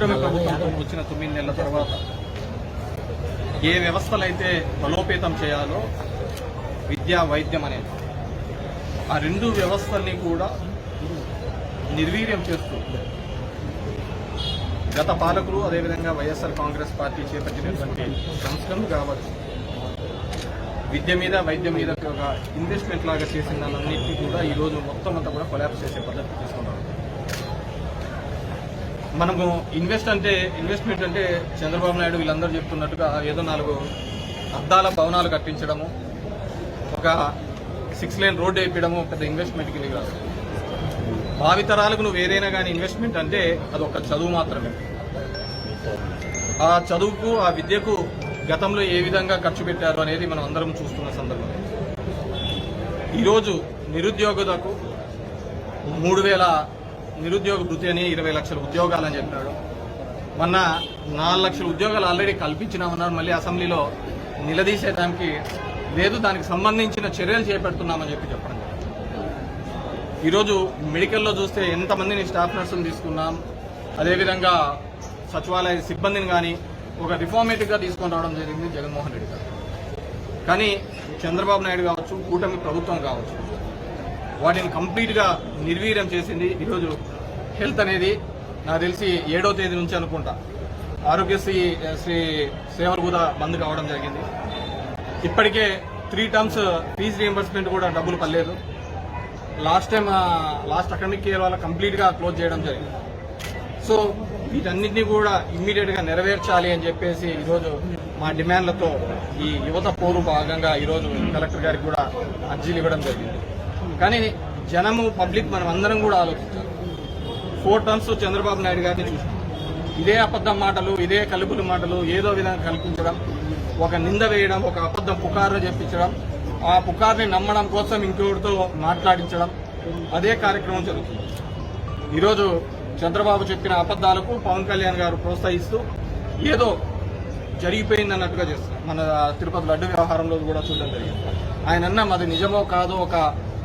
ప్రభుత్వం వచ్చిన తొమ్మిది నెలల తర్వాత ఏ వ్యవస్థలు అయితే బలోపేతం చేయాలో విద్య వైద్యం అనేది ఆ రెండు వ్యవస్థల్ని కూడా నిర్వీర్యం చేస్తూ గత పాలకులు అదేవిధంగా వైఎస్ఆర్ కాంగ్రెస్ పార్టీ చేపట్టినటువంటి సంస్కరణలు కావచ్చు విద్య మీద వైద్యం మీద ఒక ఇన్వెస్ట్మెంట్ లాగా చేసిన దాన్నింటినీ కూడా ఈరోజు మొత్తం అంతా కూడా కొలాబ్స్ చేసే పద్ధతి తీసుకున్నారు. మనము ఇన్వెస్ట్ అంటే ఇన్వెస్ట్మెంట్ అంటే చంద్రబాబు నాయుడు వీళ్ళందరూ చెప్తున్నట్టుగా ఏదో నాలుగు అద్దాల భవనాలు కట్టించడము ఒక సిక్స్ లైన్ రోడ్డు వేయించడము పెద్ద ఇన్వెస్ట్మెంట్కి ఇది కాదు భావితరాలకు నువ్వు ఏదైనా కానీ ఇన్వెస్ట్మెంట్ అంటే అది ఒక చదువు మాత్రమే. ఆ చదువుకు ఆ విద్యకు గతంలో ఏ విధంగా ఖర్చు పెట్టారు అనేది మనం అందరం చూస్తున్న సందర్భం. ఈరోజు నిరుద్యోగులకు మూడు వేల నిరుద్యోగ వృత్తి అని ఇరవై లక్షల ఉద్యోగాలని చెప్పాడు. మొన్న నాలుగు లక్షల ఉద్యోగాలు ఆల్రెడీ కల్పించినామన్నారు. మళ్ళీ అసెంబ్లీలో నిలదీసేదానికి లేదు దానికి సంబంధించిన చర్యలు చేపడుతున్నామని చెప్పి చెప్పడం ఈరోజు మెడికల్లో చూస్తే ఎంతమందిని స్టాఫ్ నర్సులు తీసుకున్నాం. అదేవిధంగా సచివాలయ సిబ్బందిని కానీ ఒక రిఫార్మేటివ్గా తీసుకొని రావడం జరిగింది జగన్మోహన్ రెడ్డి గారు. కానీ చంద్రబాబు నాయుడు కావచ్చు కూటమి ప్రభుత్వం కావచ్చు వాటిని కంప్లీట్గా నిర్వీర్యం చేసింది ఈరోజు హెల్త్ అనేది నాకు తెలిసి ఏడో తేదీ నుంచి అనుకుంటా. ఆరోగ్యశ్రీ శ్రీ సేవలు కూడా బంద్ కావడం జరిగింది. ఇప్పటికే త్రీ టర్మ్స్ ఫీజు రియంబర్స్మెంట్ కూడా డబ్బులు పర్లేదు last time last academic year వల్ల కంప్లీట్గా క్లోజ్ చేయడం జరిగింది. సో వీటన్నిటిని కూడా ఇమ్మీడియట్గా నెరవేర్చాలి అని చెప్పేసి ఈరోజు మా డిమాండ్లతో ఈ యువత పోరు భాగంగా ఈరోజు కలెక్టర్ గారికి కూడా అర్జీలు ఇవ్వడం జరిగింది. కానీ జనము పబ్లిక్ మనం అందరం కూడా ఆలోచించాలి. ఫోర్ టర్మ్స్ చంద్రబాబు నాయుడు గారిని చూసాం. ఇదే అబద్ధం మాటలు ఇదే కలుపులు మాటలు ఏదో విధంగా కల్పించడం ఒక నింద వేయడం ఒక అబద్ధం పుకారు చెప్పించడం ఆ పుకార్ని నమ్మడం కోసం ఇంకొకరితో మాట్లాడించడం అదే కార్యక్రమం జరుగుతుంది. ఈరోజు చంద్రబాబు చెప్పిన అబద్ధాలకు పవన్ కళ్యాణ్ గారు ప్రోత్సహిస్తూ ఏదో జరిగిపోయింది అన్నట్టుగా చేస్తారు మన తిరుపతి లడ్డు వ్యవహారంలో కూడా చూడడం జరిగింది. ఆయన అన్న అది నిజమో కాదో ఒక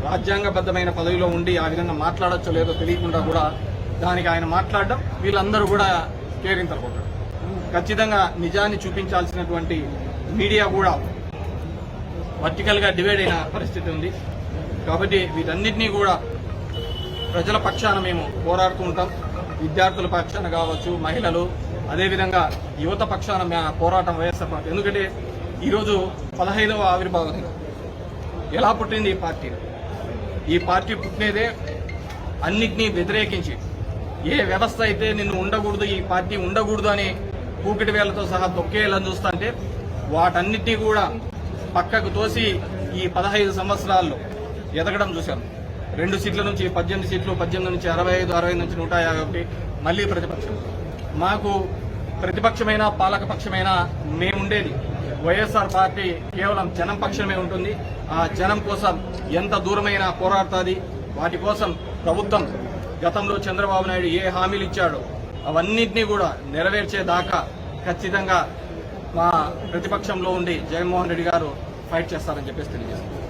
రాజ్యాంగబద్ధమైన పదవిలో ఉండి ఆ విధంగా మాట్లాడచ్చో లేదో తెలియకుండా కూడా దానికి ఆయన మాట్లాడడం వీళ్ళందరూ కూడా కేరింతలు ఖచ్చితంగా నిజాన్ని చూపించాల్సినటువంటి మీడియా కూడా వర్టికల్గా డివైడ్ అయిన పరిస్థితి ఉంది. కాబట్టి వీటన్నిటినీ కూడా ప్రజల పక్షాన మేము పోరాడుతూ ఉంటాం. విద్యార్థుల పక్షాన కావచ్చు మహిళలు అదేవిధంగా యువత పక్షాన మా పోరాటం వైఎస్ఆర్ పార్టీ. ఎందుకంటే ఈరోజు పదహైదవ ఆవిర్భావ ఎలా పుట్టింది ఈ పార్టీ? ఈ పార్టీ పుట్టినదే అన్నిటినీ వ్యతిరేకించి. ఏ వ్యవస్థ అయితే నిన్ను ఉండకూడదు ఈ పార్టీ ఉండకూడదు అని కూకిటి వేలతో సహా తొక్కేయాలని చూస్తుంటే వాటన్నిటినీ కూడా పక్కకు తోసి ఈ పదహైదు సంవత్సరాల్లో ఎదగడం చూశాను రెండు సీట్ల నుంచి పద్దెనిమిది సీట్లు పద్దెనిమిది నుంచి అరవై ఐదు అరవై నుంచి నూట యాభై ఒకటి మళ్ళీ ప్రతిపక్షం. మాకు ప్రతిపక్షమైన పాలకపక్షమైన మేముండేది వైఎస్ఆర్ పార్టీ కేవలం జనం పక్షమే ఉంటుంది. ఆ జనం కోసం ఎంత దూరమైనా పోరాడుతుంది. వాటి కోసం ప్రభుత్వం గతంలో చంద్రబాబు నాయుడు ఏ హామీలు ఇచ్చాడో అవన్నింటినీ కూడా నెరవేర్చేదాకా ఖచ్చితంగా మా ప్రతిపక్షంలో ఉండి జగన్మోహన్ రెడ్డి గారు ఫైట్ చేస్తారని చెప్పేసి తెలియజేస్తున్నారు